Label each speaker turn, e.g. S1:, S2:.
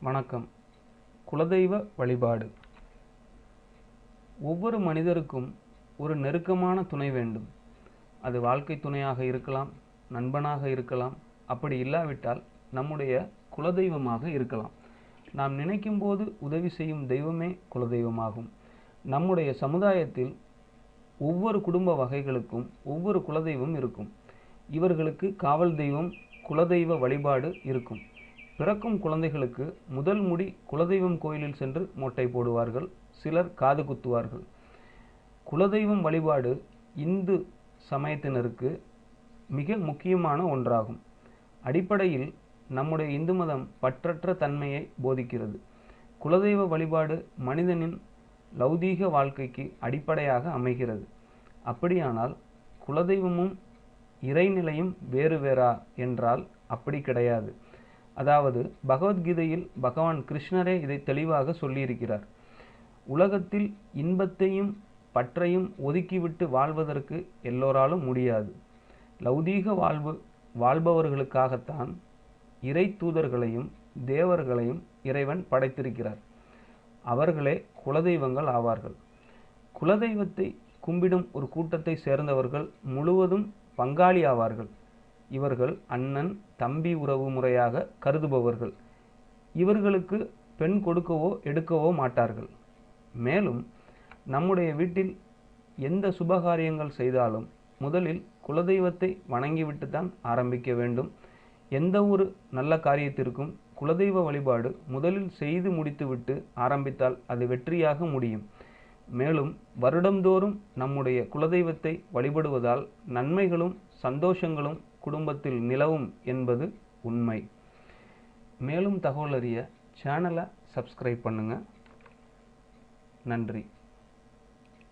S1: வணக்கம். குலதெய்வ வழிபாடு. ஒவ்வொரு மனிதருக்கும் ஒரு நெருக்கமான துணை வேண்டும். அது வாழ்க்கை துணையாக இருக்கலாம் நண்பனாக இருக்கலாம். அப்படி இல்லாவிட்டால் நம்முடைய குலதெய்வமாக இருக்கலாம். நாம் நினைக்கும் போது உதவி செய்யும் தெய்வமே குலதெய்வமாகும். நம்முடைய சமுதாயத்தில் ஒவ்வொரு குடும்ப வகைகளுக்கும் ஒவ்வொரு குலதெய்வம் இருக்கும். இவர்களுக்கு காவல் தெய்வம் குலதெய்வ வழிபாடு இருக்கும். பிறக்கும் குழந்தைகளுக்கு முதல் முடி குலதெய்வம் கோயிலில் சென்று மொட்டை போடுவார்கள் சிலர் காது குத்துவார்கள். குலதெய்வம் வழிபாடு இந்து சமயத்தினருக்கு மிக முக்கியமான ஒன்றாகும். அடிப்படையில் நம்முடைய இந்து மதம் பற்றற்ற தன்மையை போதிக்கிறது. குலதெய்வ வழிபாடு மனிதனின் லௌதீக வாழ்க்கைக்கு அடிப்படையாக அமைகிறது. அப்படியானால் குலதெய்வமும் இறைநிலையும் வேறு வேறா என்றால் அப்படி கிடையாது. அதாவது பகவத்கீதையில் பகவான் கிருஷ்ணரே இதை தெளிவாக சொல்லியிருக்கிறார். உலகத்தில் இன்பத்தையும் பற்றையும் ஒதுக்கிவிட்டு வாழ்வதற்கு எல்லோராலும் முடியாது. லௌதீக வாழ்வு வாழ்பவர்களுக்காகத்தான் இறை தூதர்களையும் தேவர்களையும் இறைவன் படைத்திருக்கிறார். அவர்களே குலதெய்வங்கள் ஆவார்கள். குலதெய்வத்தை கும்பிடும் ஒரு கூட்டத்தை சேர்ந்தவர்கள் முழுவதும் பங்காளி ஆவார்கள். இவர்கள் அண்ணன் தம்பி உறவு முறையாக கருதுபவர்கள். இவர்களுக்கு பெண் கொடுக்கவோ எடுக்கவோ மாட்டார்கள். மேலும் நம்முடைய வீட்டில் எந்த சுபகாரியங்கள் செய்தாலும் முதலில் குலதெய்வத்தை வணங்கிவிட்டு தான் ஆரம்பிக்க வேண்டும். எந்த ஒரு நல்ல காரியத்திற்கும் குலதெய்வ வழிபாடு முதலில் செய்து முடித்துவிட்டு ஆரம்பித்தால் அது வெற்றியாக முடியும். மேலும் வருடந்தோறும் நம்முடைய குலதெய்வத்தை வழிபடுவதால் நன்மைகளும் சந்தோஷங்களும் குடும்பத்தில் நிலவும் என்பது உண்மை. மேலும் தகவல் அறிய சேனலை சப்ஸ்கிரைப் பண்ணுங்கள் நன்றி.